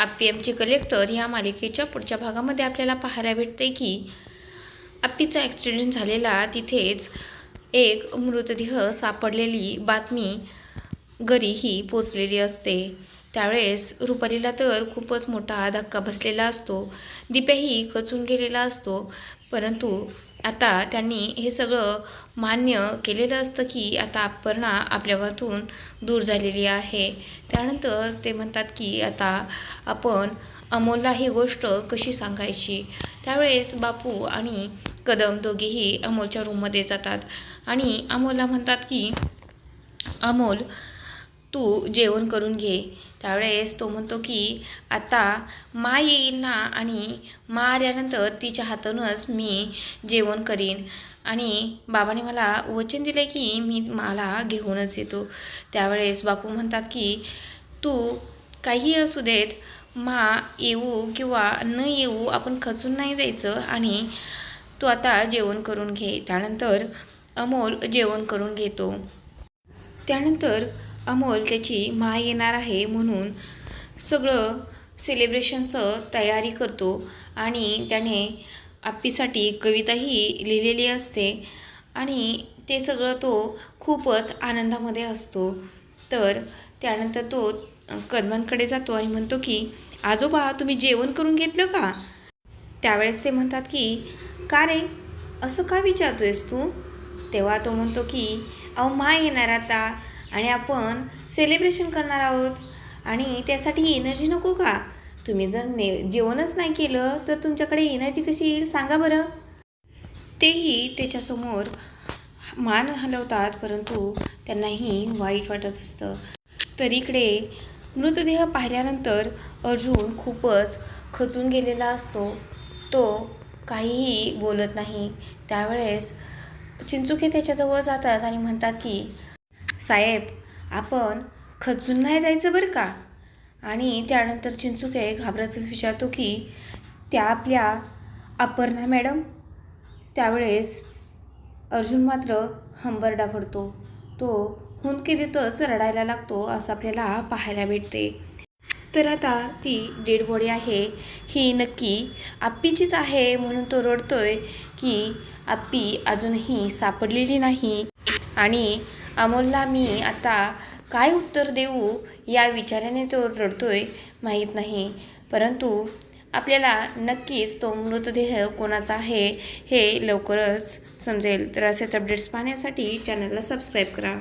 आप्पी आमची कलेक्टर या मालिकेच्या पुढच्या भागामध्ये आपल्याला पाहायला भेटते की आप्पीचा ॲक्सिडेंट झालेला तिथेच एक मृतदेह सापडलेली बातमी घरी ही पोचलेली असते. त्यावेळेस रुपालीला तर खूपच मोठा धक्का बसलेला असतो. दिप्याही खचून गेलेला असतो. परंतु आता त्यांनी हे सगळं मान्य केलेलं असतं की आता अपर्णा आपल्यापासून दूर झालेली आहे. त्यानंतर ते म्हणतात की आता आपण अमोलला ही गोष्ट कशी सांगायची? त्यावेळेस बापू आणि कदम दोघेही अमोलच्या रूममध्ये जातात आणि अमोलला म्हणतात की अमोल तू जेवण करून घे. त्यावेळेस तो म्हणतो की आता मा येईल ना आणि मा आल्यानंतर तिच्या हातूनच मी जेवण करीन. आणि बाबाने मला वचन दिले की मी मला घेऊनच येतो. त्यावेळेस बापू म्हणतात की तू काही असू देत मा येऊ किंवा न येऊ आपण खचून नाही जायचं आणि तू आता जेवण करून घे. त्यानंतर अमोल जेवण करून घेतो. त्यानंतर अमोल त्याची मा येणार आहे म्हणून सगळं सेलिब्रेशनचं तयारी करतो आणि त्याने आप्पीसाठी कविताही लिहिलेली असते आणि ते सगळं तो खूपच आनंदामध्ये असतो. तर त्यानंतर तो कदमांकडे जातो आणि म्हणतो की आजोबा तुम्ही जेवण करून घेतलं का? त्यावेळेस ते म्हणतात की का रे? असं का विचारतोयस तू? तेव्हा तो म्हणतो की अहो मा येणार आता. आणि आपण सेलिब्रेशन करणार आहोत. आणि त्यासाठी एनर्जी नको का? तुम्ही जर ने जेवणच नाही केलं तर तुमच्याकडे एनर्जी कशी येईल सांगा बरं. तेही त्याच्यासमोर मान हलवतात परंतु त्यांनाही वाईट वाटत असतं. तर इकडे मृतदेह पाहिल्यानंतर अर्जुन खूपच खचून गेलेला असतो. तो काहीही बोलत नाही. त्यावेळेस चिंचुके त्याच्याजवळ जातात आणि म्हणतात की साहेब आपण खचून नाही जायचं बरं का? आणि त्यानंतर चिंचुके घाबरतच विचारतो की त्या आपल्या अपर्णा मॅडम? त्यावेळेस अर्जुन मात्र हंबरडा पडतो. तो हुंदके देतच रडायला लागतो असं आपल्याला पाहायला भेटते. तर आता ती डेड बॉडी आहे. ही नक्की आप्पीचीच आहे म्हणून तो रडतोय की आप्पी अजूनही सापडलेली नाही. आणि अमोलला मी आता काय उत्तर देऊ या विचाराने तो रडतोय माहीत नाही. परंतु आपल्याला नक्कीच तो मृतदेह कोणाचा आहे हे लवकरच समजेल. तर असेच अपडेट्स पाहण्यासाठी चॅनलला सबस्क्राईब करा.